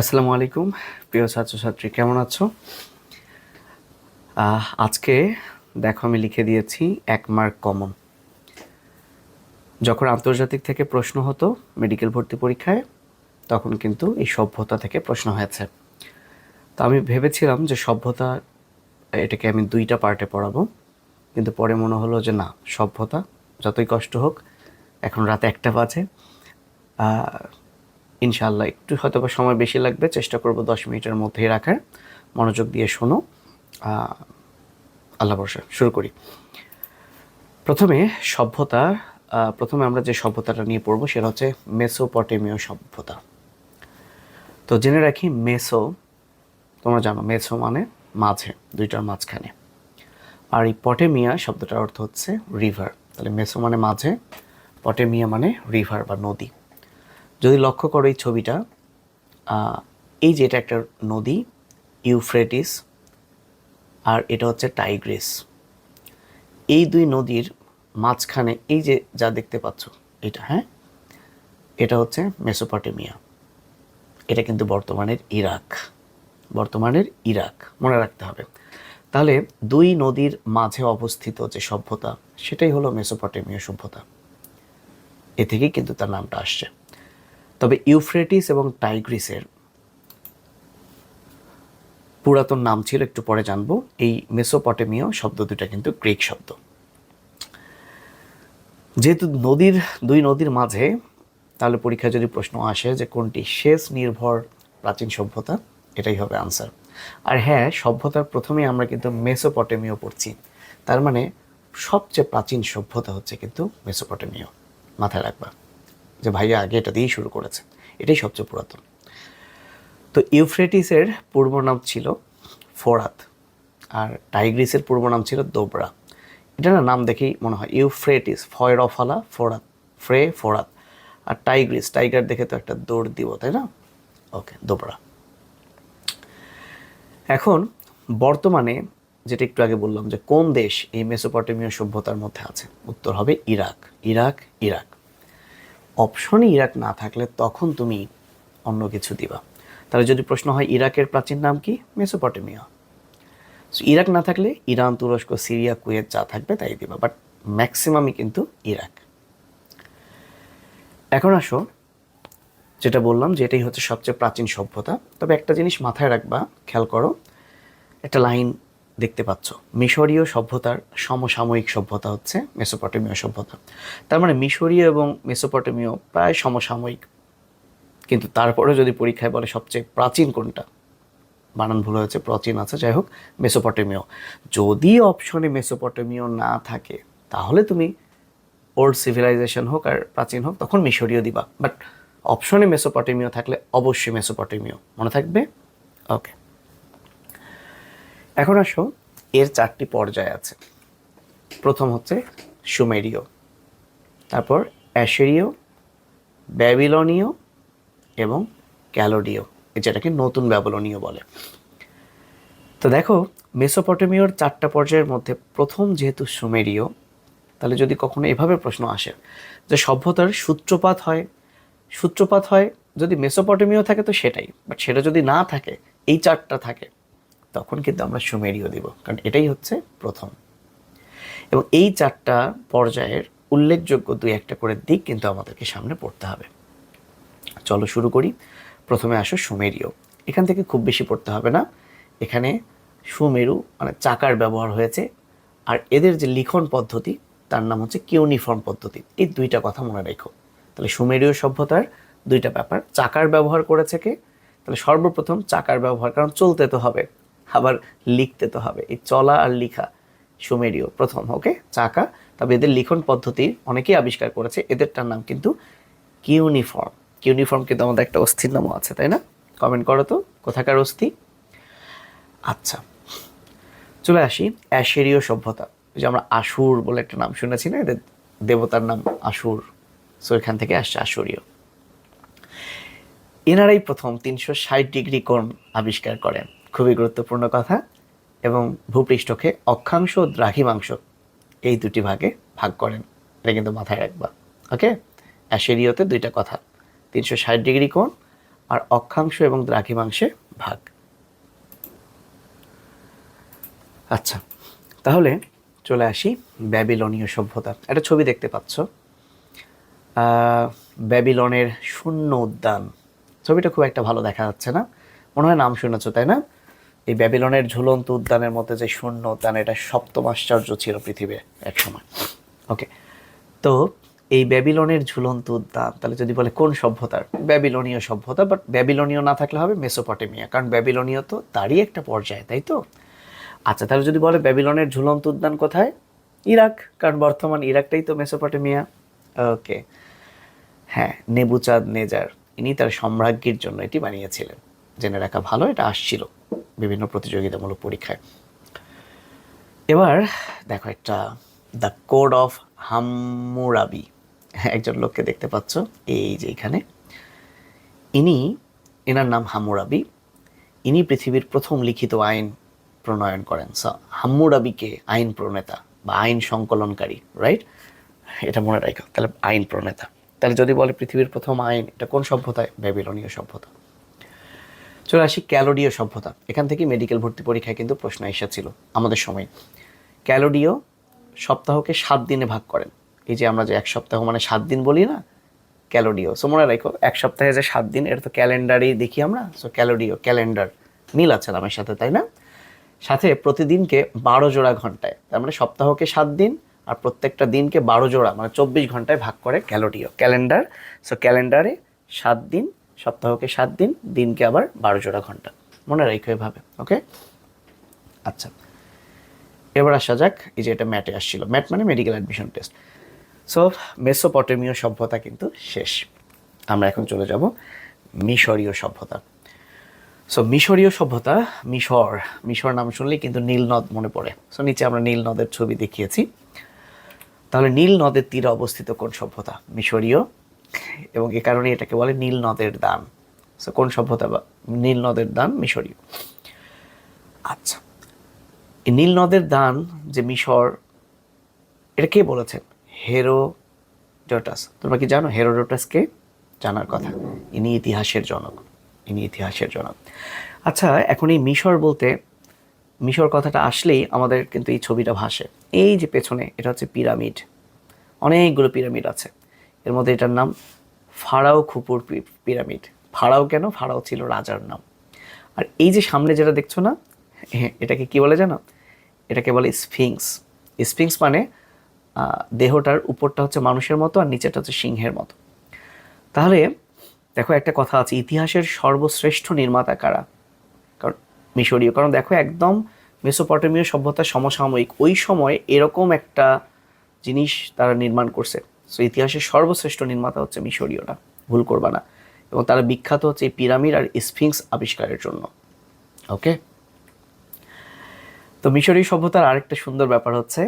আসসালামু আলাইকুম। প্রিয় ছাত্রছাত্রী, কেমন আছো? আজকে দেখো আমি লিখে দিয়েছি এক মার্ক কমন যখন আন্তর্জাতিক থেকে প্রশ্ন হতো মেডিকেল ভর্তি পরীক্ষায়, তখন কিন্তু এই সভ্যতা থেকে প্রশ্ন হয়েছে। তো আমি ভেবেছিলাম যে সভ্যতা, এটাকে আমি দুইটা পার্টে পড়াবো। কিন্তু পরে মনে হলো যে না, সভ্যতা যতই কষ্ট হোক, এখন রাতে একটা বাজে। আহ, ইনশাআল্লাহ একটু হয়তো বা সময় বেশি লাগবে চেষ্টা করব দশ মিনিটের মধ্যেই রাখার। মনোযোগ দিয়ে শোনো। আল্লাহ বর্ষা শুরু করি। প্রথমে সভ্যতা প্রথমে আমরা যে সভ্যতাটা নিয়ে পড়ব সেটা হচ্ছে মেসোপটেমীয় সভ্যতা। তো জেনে রাখি মেসো তোমরা জানো মেসো মানে মাঝে দুইটার মাঝখানে। আর এই পটেমিয়া শব্দটার অর্থ হচ্ছে রিভার তাহলে মেসো মানে মাঝে পটেমিয়া মানে রিভার বা নদী। যদি লক্ষ্য করো এই ছবিটা এই যে এটা একটা নদী, ইউফ্রেটিস, আর এটা হচ্ছে টাইগ্রিস। এই দুই নদীর মাঝখানে এই যে যা দেখতে পাচ্ছ, এটা হ্যাঁ এটা হচ্ছে মেসোপটেমিয়া। এটা কিন্তু বর্তমানের ইরাক। বর্তমানের ইরাক, মনে রাখতে হবে। তাহলে দুই নদীর মাঝে অবস্থিত যে সভ্যতা, সেটাই হলো মেসোপটেমীয় সভ্যতা। এ থেকেই কিন্তু তার নামটা আসছে। তবে ইউফ্রেটিস এবং টাইগ্রিসের পুরাতন নাম ছিল, একটু পরে জানব, এই মেসোপটেমীয় শব্দ দুটা কিন্তু গ্রিক শব্দ। যেহেতু নদীর, দুই নদীর মাঝে, তাহলে পরীক্ষায় যদি প্রশ্ন আসে যে কোনটি শেষ নির্ভর প্রাচীন সভ্যতা, এটাই হবে আনসার আর হ্যাঁ সভ্যতার প্রথমেই আমরা কিন্তু মেসোপটেমীয় পড়ছি, তার মানে সবচেয়ে প্রাচীন সভ্যতা হচ্ছে কিন্তু মেসোপটেমীয়। মাথায় রাখবা। যে ভাইয়া আগে এটা দিয়েই শুরু করেছে। এটাই সবচেয়ে পুরাতন। তো ইউফ্রেটিসের পূর্ব নাম ছিল ফোরাত আর টাইগ্রিসের পূর্ব নাম ছিল দোবরা। এটা না নাম দেখেই মনে হয় ইউফ্রেটিস, ফয়রফালা, ফোরাত, ফ্রে, ফোরাত আর টাইগ্রিস। টাইগার দেখে তো একটা দৌড় দিব, তাই না? ওকে, দোবরা। এখন বর্তমানে যেটা একটু আগে বললাম যে কোন দেশ এই মেসোপটেমীয় সভ্যতার মধ্যে আছে? উত্তর হবে ইরাক। Iraq Iraq. অপশনে ইরাক না থাকলে তখন তুমি অন্য কিছু দিবা। তাহলে যদি প্রশ্ন হয়, ইরাকের প্রাচীন নাম কি? মেসোপটেমিয়া। ইরাক না থাকলে ইরান, তুরস্ক, সিরিয়া, কুয়েত যা থাকবে তাই দিবা বাট ম্যাক্সিমামই কিন্তু ইরাক। এখন আসো, যেটা বললাম যে এটাই হচ্ছে সবচেয়ে প্রাচীন সভ্যতা। তবে একটা জিনিস মাথায় রাখবা, খেয়াল করো, একটা লাইন দেখতে পাচ্ছ। মিশরীয় সভ্যতার সমসাময়িক সভ্যতা হচ্ছে মেসোপটেমীয় সভ্যতা। তার মানে মিশরীয় এবং মেসোপটেমীয় প্রায় সমসাময়িক। কিন্তু তারপরে যদি পরীক্ষায় বলে সবচেয়ে প্রাচীন কোনটা? বানান ভুল হয়েছে, প্রাচীন আছে, যাই হোক, মেসোপটেমীয়। যদি অপশনে মেসোপটেমীয় না থাকে, তাহলে তুমি ওল্ড সিভিলাইজেশন হোক আর প্রাচীন হোক, তখন মিশরীয় দিবা। বাট অপশনে মেসোপটেমীয় থাকলে অবশ্যই মেসোপটেমীয়। মনে থাকবে? ওকে এখন আসো, এর চারটি পর্যায় আছে। প্রথম হচ্ছে সুমেরীয়, তারপর অ্যাশেরীয়, ব্যাবিলনীয় এবং ক্যালোডীয় যেটাকে নতুন ব্যাবিলনীয় বলে। তো দেখো, মেসোপটেমীয়র চারটা পর্যায়ের মধ্যে প্রথম যেহেতু সুমেরীয়, তাহলে যদি কখনো এভাবে প্রশ্ন আসে যে সভ্যতার সূত্রপাত হয় সূত্রপাত হয় যদি মেসোপটেমীয় থাকে তো সেটাই বাট সেটা যদি না থাকে, এই চারটা থাকে তখন কিন্তু আমরা সুমেরীয় দিব, কারণ এটাই হচ্ছে প্রথম। এবং এই চারটা পর্যায়ের উল্লেখযোগ্য দুই একটা করে দিক কিন্তু আমাদেরকে সামনে পড়তে হবে। চলো শুরু করি। প্রথমে আসো সুমেরীয়। এখান থেকে খুব বেশি পড়তে হবে না। এখানে সুমেরু মানে চাকার ব্যবহার হয়েছে, আর এদের যে লিখন পদ্ধতি, তার নাম হচ্ছে কিউনিফর্ম পদ্ধতি। এই দুইটা কথা মনে রেখো। তাহলে সুমেরীয় সভ্যতার দুইটা ব্যাপার, চাকার ব্যবহার করেছে কে? তাহলে সর্বপ্রথম চাকার ব্যবহার, কারণ চলতে তো হবে। আবার লিখতে তো হবে। এই চলা আর লিখা সুমেরীয় প্রথম ওকে চাকা। তবে এদের লিখন পদ্ধতি অনেকেই আবিষ্কার করেছে। এদেরটার নাম কিন্তু কিউনিফর্ম। কিউনিফর্ম কিন্তু আমাদের একটা অস্থির নামও আছে, তাই না? কমেন্ট করো তো, কোথাকার অস্থি? আচ্ছা চলে আসি। অ্যাশেরীয় সভ্যতা। যে আমরা আশুর বলে একটা নাম শুনেছি না? এদের দেবতার নাম আশুর। সো এখান থেকে আসছে আশুরীয়। এনারাই প্রথম তিনশো ষাট ডিগ্রি কোণ আবিষ্কার করেন। খুবই গুরুত্বপূর্ণ কথা এবং ভূপৃষ্ঠকে অক্ষাংশ ও দ্রাঘিমাংশ এই দুটি ভাগে ভাগ করেন। এটা কিন্তু মাথায় রাখবা। ওকে? অ্যাশেরীয়তে দুইটা কথা। তিনশো ষাট ডিগ্রি কোণ আর অক্ষাংশ এবং দ্রাঘিমাংশে ভাগ। আচ্ছা তাহলে চলে আসি ব্যাবিলনীয় সভ্যতা একটা ছবি দেখতে পাচ্ছ। ব্যাবিলনের শূন্য উদ্যান। ছবিটা খুব একটা ভালো দেখা যাচ্ছে না। মনে হয় নাম শুনেছ, তাই না? এই ব্যাবিলনের ঝুলন্ত উদ্যানের মধ্যে যে শূন্য উদ্যান এটা সপ্তম আশ্চর্য ছিল পৃথিবীর এক সময়। ওকে তো এই ব্যাবিলনের ঝুলন্ত উদ্যান, তাহলে যদি বলে কোন সভ্যতার? ব্যাবিলনীয় সভ্যতা বাট ব্যাবিলনীয় না থাকলে হবে মেসোপটেমিয়া, কারণ ব্যাবিলনীয় তো তারই একটা পর্যায়ে, তাই তো? আচ্ছা তাহলে যদি বলে ব্যাবিলনের ঝুলন্ত উদ্যান কোথায়? ইরাক, কারণ বর্তমান ইরাকটাই তো মেসোপটেমিয়া। ওকে হ্যাঁ নেবুচাঁদ নেজার, ইনি তার সম্রাজ্ঞীর জন্য এটি বানিয়েছিলেন। জেনে রাখা ভালো, এটা আসছিল। বিভিন্ন প্রতিযোগিতামূলক পরীক্ষায়। এবার দেখো একটা দ্য কোড অফ হাম্মুরাবি একজন লোককে দেখতে পাচ্ছ, এই যে এখানে। ইনি, এনার নাম হাম্মুরাবি ইনি পৃথিবীর প্রথম লিখিত আইন প্রণয়ন করেন। সো হাম্মুরাবিকে আইন প্রণেতা বা আইন সংকলনকারী রাইট এটা মনে রাখো, তাহলে আইন প্রণেতা। তাহলে যদি বলে পৃথিবীর প্রথম আইন, এটা কোন সভ্যতায়? ব্যাবিলনীয় সভ্যতা। চলে আসি ক্যালোডীয় সভ্যতা। এখান থেকে মেডিকেল ভর্তি পরীক্ষায় কিন্তু প্রশ্ন এসেছিল আমাদের সময়। ক্যালোডীয় সপ্তাহকে সাত দিনে ভাগ করেন। এই যে আমরা যে এক সপ্তাহ মানে সাত দিন বলি না ক্যালোডিও সো মনে রাখো, এক সপ্তাহে যে সাত দিন, এটা তো ক্যালেন্ডারেই দেখি আমরা। সো ক্যালোডিও ক্যালেন্ডার, মিল আছে নামের সাথে, তাই না? সাথে প্রতিদিনকে বারো জোড়া ঘন্টায়, তার মানে সপ্তাহকে সাত দিন আর প্রত্যেকটা দিনকে বারো জোড়া মানে চব্বিশ ঘন্টায় ভাগ করে ক্যালোডিও ক্যালেন্ডার সো ক্যালেন্ডারে সাত দিন সপ্তাহকে সাত দিন, দিনকে আবার বারো জোড়া ঘণ্টা। মনে রাখো এভাবে, ওকে? আচ্ছা এবার আসা যাক, এই যে এটা ম্যাটে আসছিল। ম্যাট মানে মেডিকেল অ্যাডমিশন টেস্ট সো মেসোপটেমীয় সভ্যতা কিন্তু শেষ। আমরা এখন চলে যাব মিশরীয় সভ্যতা। সো মিশরীয় সভ্যতা, মিশর মিশর নাম শুনলেই কিন্তু নীল নদ মনে পড়ে। সো নিচে আমরা নীল নদের ছবি দেখিয়েছি। তাহলে নীল নদের তীরে অবস্থিত কোন সভ্যতা? মিশরীয় এবং এ কারণে এটাকে বলে নীল নদের দান। সো কোন সভ্যতা বা নীল নদের দান মিশরীয়। আচ্ছা। এই নীল নদের দান যে মিশর, এটা কে বলেছেন হেরো হেরোডোটাস। তোমরা কি জানো হেরো হেরোডোটাসকে জানার কথা। ইনি ইতিহাসের জনক। ইনি ইতিহাসের জনক। আচ্ছা এখন এই মিশর বলতে, মিশর কথাটা আসলেই আমাদের কিন্তু এই ছবিটা ভাসে। এই যে পেছনে, এটা হচ্ছে পিরামিড। অনেকগুলো পিরামিড আছে। এর মধ্যে এটার নাম ফারাও খুপুর পিরামিড। ফারাও কেন? ফারাও ছিল রাজার নাম। আর এই যে সামনে যেটা দেখছ না এটাকে কি বলে জানো? এটাকে বলে স্ফিংস। স্ফিংস মানে দেহটার উপরটা হচ্ছে মানুষের মতো আর নিচেটা হচ্ছে সিংহের মতো। তাহলে দেখো একটা কথা আছে, ইতিহাসের সর্বশ্রেষ্ঠ নির্মাতা কারা? কারণ মিশরীয়। কারণ দেখো একদম মেসোপটেমীয় সভ্যতার সমসাময়িক। ওই সময় এরকম একটা জিনিস তারা নির্মাণ করছে। সো ইতিহাসের সর্বশ্রেষ্ঠ নির্মাতা হচ্ছে মিশরীয়রা ভুল করবা না এবং তারা বিখ্যাত হচ্ছে এই পিরামিড আর স্ফিংস আবিষ্কারের জন্য। ওকে তো মিশরীয় সভ্যতার আরেকটা সুন্দর ব্যাপার হচ্ছে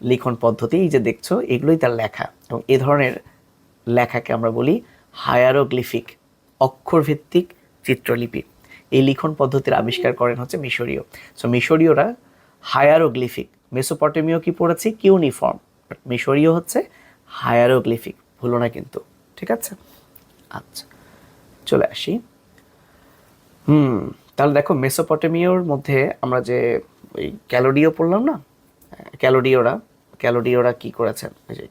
লিখন পদ্ধতি, এই যে দেখছ, এগুলোই তার লেখা। এবং এ ধরনের লেখাকে আমরা বলি হায়ারোগ্লিফিক, অক্ষরভিত্তিক চিত্রলিপি। এই লিখন পদ্ধতির আবিষ্কার করেন হচ্ছে মিশরীয়। সো মিশরীয়রা হায়ারোগ্লিফিক, মেসোপটেমীয় কি পড়েছি? কিউনিফর্ম। মিশরীয় হচ্ছে হায়ারোগ্লিফিক, ভুলো না কিন্তু, ঠিক আছে? আচ্ছা চলে আসি। হুম, তাহলে দেখো মেসোপটেমিওর মধ্যে আমরা যে ওই ক্যালোডিও পড়লাম না? ক্যালোডিওরা ক্যালোডিওরা কি করেছেন যে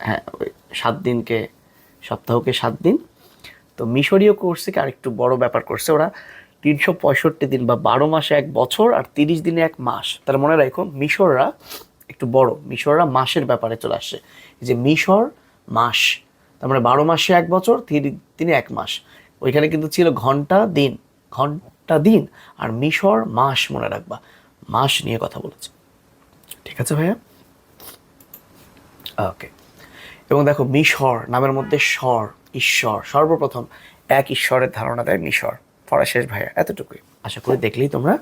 হ্যাঁ ওই সাত দিনকে, সপ্তাহকে সাত দিন। তো মিশরীয় কোর্স আরেকটু বড় ব্যাপার করছে ওরা? তিনশো পঁয়ষট্টি দিন বা বারো মাসে এক বছর আর তিরিশ দিনে এক মাস। তাহলে মনে রাখো, মিশররা একটু বড়, মিশররা মাসের ব্যাপারে চলে আসছে। যে মিশর মাস, তার মানে বারো মাসে এক বছর দিনে এক মাস। ওইখানে কিন্তু ছিল ঘণ্টা দিন ঘণ্টা দিন, আর মিশর মাস মনে রাখবা। মাস নিয়ে কথা বলেছে। ঠিক আছে ভাইয়া? ওকে। এবং দেখো, মিশর নামের মধ্যে স্বর, ঈশ্বর, সর্বপ্রথম এক ঈশ্বরের ধারণা দেয় মিশর। পড়া শেষ ভাইয়া, এতটুকুই। আশা করি দেখলেই তোমরা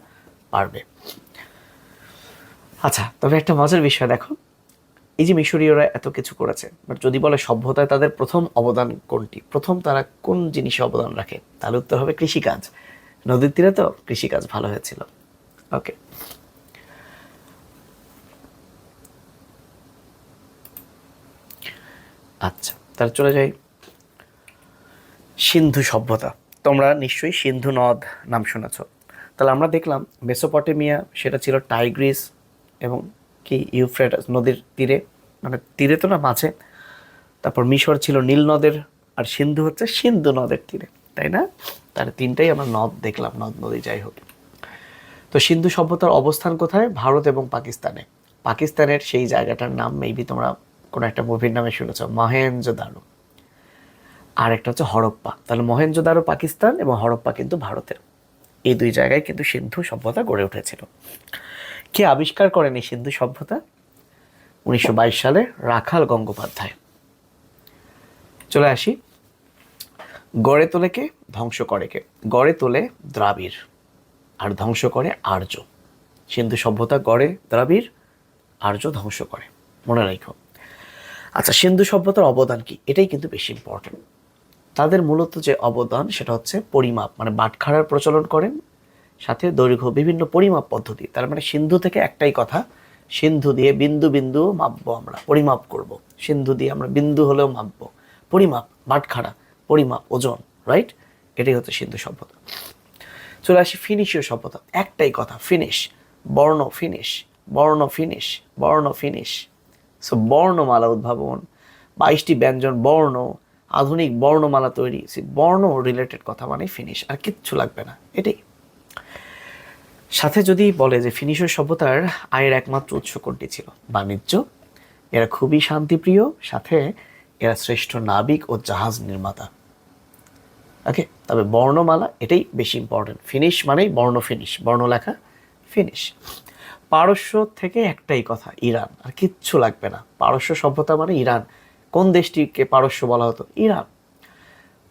পারবে। আচ্ছা তবে একটা মজার বিষয় দেখো। এই যে মিশরীয়রা এত কিছু করেছে বাট যদি বলে সভ্যতায় তাদের প্রথম অবদান কোনটি? প্রথম তারা কোন জিনিসে অবদান রাখে? তাহলে উত্তর হবে কৃষিকাজ। নদীর তীরে তো কৃষিকাজ ভালো হয়েছিল। ওকে আচ্ছা তাহলে চলে যাই। সিন্ধু সভ্যতা। তোমরা নিশ্চয়ই সিন্ধু নদ নাম শুনেছ। তাহলে আমরা দেখলাম মেসোপটেমিয়া, সেটা ছিল টাইগ্রিস এবং কি ইউফ্রেটাস নদীর তীরে? মানে তীরে তো না, মাঝে। তারপর মিশর ছিল নীল নদের, আর সিন্ধু হচ্ছে সিন্ধু নদের তীরে, তাই না? তার তিনটাই আমরা নদ দেখলাম, নদ নদী যাই হোক। তো সিন্ধু সভ্যতার অবস্থান কোথায়? ভারত এবং পাকিস্তানে। পাকিস্তানের সেই জায়গাটার নাম মেবি তোমরা কোনো একটা মুভির নামে শুনেছ মহেঞ্জোদারো আর একটা হচ্ছে হরপ্পা। তাহলে মহেঞ্জোদারো পাকিস্তান এবং হরপ্পা কিন্তু ভারতের। এই দুই জায়গায় কিন্তু সিন্ধু সভ্যতা গড়ে উঠেছিল। কে আবিষ্কার করেন এই সিন্ধু সভ্যতা? উনিশশো বাইশ সালে রাখাল গঙ্গোপাধ্যায়। চলে আসি। গড়ে তোলে কে? ধ্বংস করে কে? গড়ে তোলে দ্রাবিড়। আর ধ্বংস করে আর্য। সিন্ধু সভ্যতা গড়ে দ্রাবিড়, আর্য ধ্বংস করে। মনে রাখো। আচ্ছা সিন্ধু সভ্যতার অবদান কি? এটাই কিন্তু বেশি ইম্পর্টেন্ট তাদের মূলত যে অবদান, সেটা হচ্ছে পরিমাপ মানে বাটখারার প্রচলন করেন সাথে দৈর্ঘ্য, বিভিন্ন পরিমাপ পদ্ধতি। তার মানে সিন্ধু থেকে একটাই কথা, সিন্ধু দিয়ে বিন্দু বিন্দু মাপবো আমরা, পরিমাপ করব। সিন্ধু দিয়ে আমরা বিন্দু হলেও মাপবো। পরিমাপ বাটখারা পরিমাপ, ওজন রাইট এটাই হচ্ছে সিন্ধু সভ্যতা। চলে আসি ফিনিশীয় সভ্যতা। একটাই কথা ফিনিশ বর্ণ ফিনিশ বর্ণ ফিনিশ বর্ণ ফিনিশ সো বর্ণমালা উদ্ভাবন, বাইশটি ব্যঞ্জন বর্ণ, আধুনিক বর্ণমালা তৈরি। সে বর্ণ রিলেটেড কথা মানে ফিনিশ আর কিচ্ছু লাগবে না। এটাই। সাথে যদি বলে যে ফিনিশীয় সভ্যতার আয়ের একমাত্র উৎস কোনটি ছিল? বাণিজ্য, এরা খুবই শান্তিপ্রিয়, সাথে এরা শ্রেষ্ঠ নাবিক ও জাহাজ নির্মাতা। ওকে, তবে বর্ণমালা এটাই বেশি ইম্পর্টেন্ট ফিনিশ মানেই বর্ণ ফিনিশ বর্ণ লেখা ফিনিশ। পারস্য থেকে একটাই কথা, ইরান। আর কিচ্ছু লাগবে না। পারস্য সভ্যতা মানে ইরান। কোন দেশটিকে পারস্য বলা হতো? ইরান।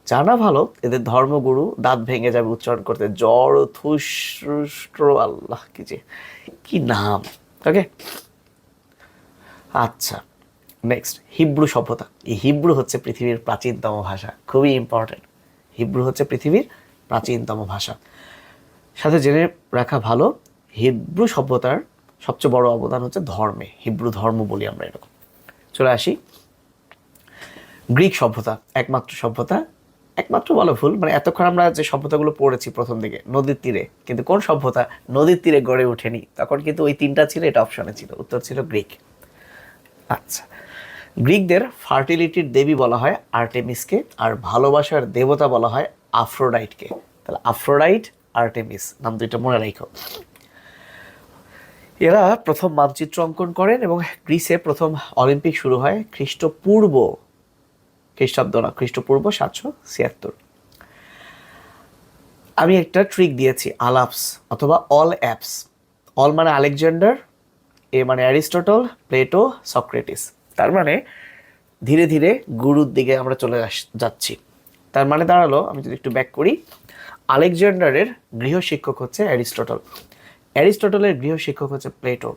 জানা ভালো, এদের ধর্মগুরু দাঁত ভেঙে যাবে উচ্চারণ করতে। জড় থুষ্ট্র আল্লাহ, কি যে, কি নাম। ওকে আচ্ছা নেক্সট হিব্রু সভ্যতা। এই হিব্রু হচ্ছে পৃথিবীর প্রাচীনতম ভাষা, খুবই ইম্পর্টেন্ট হিব্রু হচ্ছে পৃথিবীর প্রাচীনতম ভাষা। সাথে জেনে রাখা ভালো, হিব্রু সভ্যতার সবচেয়ে বড় অবদান হচ্ছে ধর্মে। হিব্রু ধর্ম বলি আমরা এরকম। চলে আসি। গ্রিক সভ্যতা, একমাত্র সভ্যতা একমাত্র ভালো ভুল মানে এতক্ষণ আমরা যে সভ্যতাগুলো পড়েছি প্রথম দিকে, নদীর তীরে, কিন্তু কোন সভ্যতা নদীর তীরে গড়ে ওঠেনি? তখন কিন্তু ওই তিনটা ছিল, এটা অপশনে ছিল, উত্তর ছিল গ্রিক। আচ্ছা গ্রিকদের ফার্টিলিটির দেবী বলা হয় আর্টেমিসকে, আর ভালোবাসার দেবতা বলা হয় আফ্রোডাইটকে। তাহলে আফ্রোডাইট, আর্টেমিস, নাম দুইটা মনে রাখো। এরা প্রথম মানচিত্র অঙ্কন করেন এবং গ্রিসে প্রথম অলিম্পিক শুরু হয় খ্রিস্টপূর্ব খ্রিস্টাব্দ না খ্রিস্টপূর্ব সাতশো ছিয়াত্তর। আমি একটা ট্রিক দিয়েছি, আলাপস অথবা অল অ্যাপস অল মানে আলেকজান্ডার, এ মানে অ্যারিস্টটল, প্লেটো, সক্রেটিস। তার মানে ধীরে ধীরে গুরুর দিকে আমরা চলে যাচ্ছি। তার মানে দাঁড়াল, আমি যদি একটু ব্যাক করি, আলেকজান্ডারের গৃহ শিক্ষক হচ্ছে অ্যারিস্টটল। অ্যারিস্টটলের গৃহ শিক্ষক হচ্ছে প্লেটো।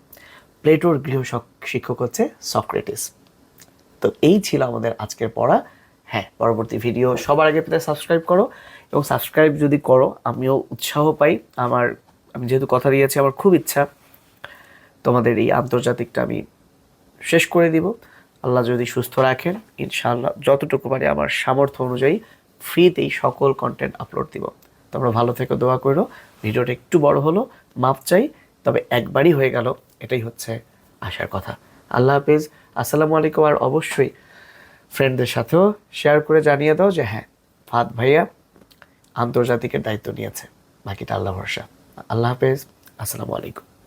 প্লেটোর গৃহ শিক্ষক হচ্ছে সক্রেটিস। তো এই ছিল আমাদের আজকের পড়া। হ্যাঁ পরবর্তী ভিডিও সবার আগে পেতে সাবস্ক্রাইব করো এবং সাবস্ক্রাইব যদি করো, আমিও উৎসাহ পাই। আমার, আমি যেহেতু কথা দিয়েছি, আমার খুব ইচ্ছা। তোমাদের এই আন্তর্জাতিকটা আমি শেষ করে দিব। আল্লাহ যদি সুস্থ রাখেন, ইনশাআল্লাহ যতটুকু পারি আমার সামর্থ্য অনুযায়ী ফ্রিতেই সকল কন্টেন্ট আপলোড দিব। তোমরা ভালো থেকে, দোয়া করো। ভিডিওটা একটু বড় হলো, মাপ চাই, তবে একবারই হয়ে গেল, এটাই হচ্ছে আসার কথা। আল্লাহ হাফিজ, আসসালামু আলাইকুম। আর অবশ্যই ফ্রেন্ডদের সাথেও শেয়ার করে জানিয়ে দাও যে হ্যাঁ ফাদ ভাইয়া আন্তর্জাতিকের দায়িত্ব নিয়েছে। বাকিটা আল্লাহ ভরসা। আল্লাহ হাফেজ, আসসালামু আলাইকুম।